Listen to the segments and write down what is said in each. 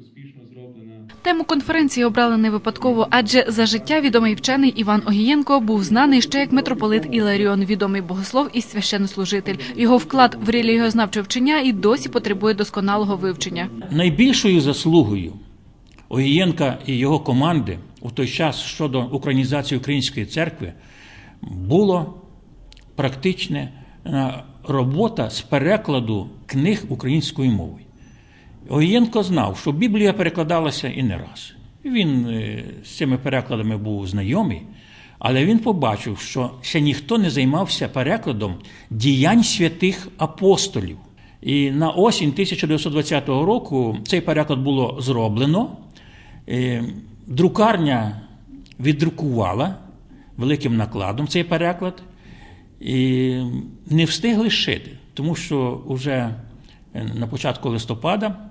успішно зроблена. Тему конференції обрали не випадково, адже за життя відомий вчений Іван Огієнко був знаний ще як митрополит Іларіон, відомий богослов і священнослужитель. Його вклад в релігіознавче вчення і досі потребує досконалого вивчення. Найбільшою заслугою Огієнка і його команди у той час щодо українізації української церкви було практичне е, робота з перекладу книг українською мовою. Огієнко знав, що Біблія перекладалася і не раз. Він е, з цими перекладами був знайомий, але він побачив, що ще ніхто не займався перекладом діянь святих апостолів. І на осінь 1920 року цей переклад було зроблено. Е, Друкарня віддрукувала великим накладом цей переклад і не встигли шити, тому що вже на початку листопада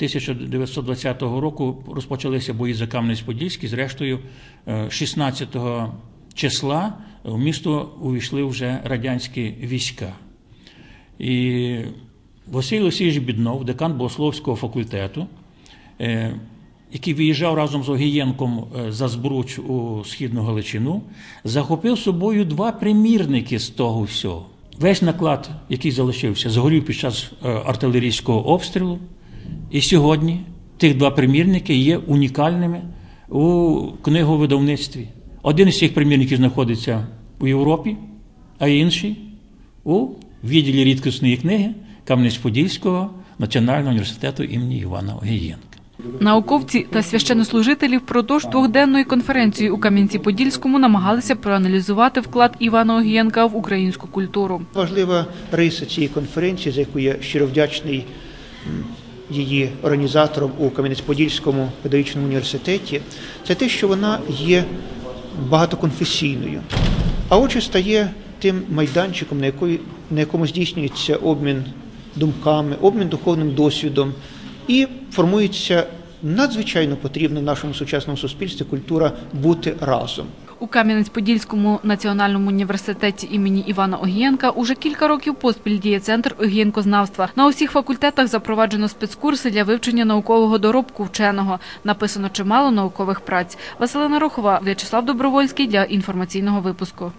1920 року розпочалися бої за Кам'янець-Подільський. Зрештою, е, 16 числа в місто увійшли вже радянські війська. І Василь Олексійович Біднов, декан богословського факультету, е, який виїжджав разом з Огієнком е, за Збруч у Східну Галичину, захопив собою два примірники з того всього. Весь наклад, який залишився, згорів під час е, артилерійського обстрілу. І сьогодні тих два примірники є унікальними у книговидавництві. Один із цих примірників знаходиться у Європі, а інший у відділі рідкісної книги Кам'янець-Подільського національного університету імені Івана Огієнка. Науковці та священнослужителі впродовж двохденної конференції у Кам'янці-Подільському намагалися проаналізувати вклад Івана Огієнка в українську культуру. Важлива риса цієї конференції, за яку я щиро вдячний її організаторам у Кам'янець-Подільському педагогічному університеті, це те, що вона є багатоконфесійною, а отже стає тим майданчиком, на, якої, на якому здійснюється обмін думками, обмін духовним досвідом, і формується надзвичайно потрібна нашому сучасному суспільстві культура бути разом. У Кам'янець-Подільському національному університеті імені Івана Огієнка уже кілька років поспіль діє центр огієнкознавства. На усіх факультетах запроваджено спецкурси для вивчення наукового доробку вченого. Написано чимало наукових праць. Василина Рохова, В'ячеслав Добровольський для інформаційного випуску.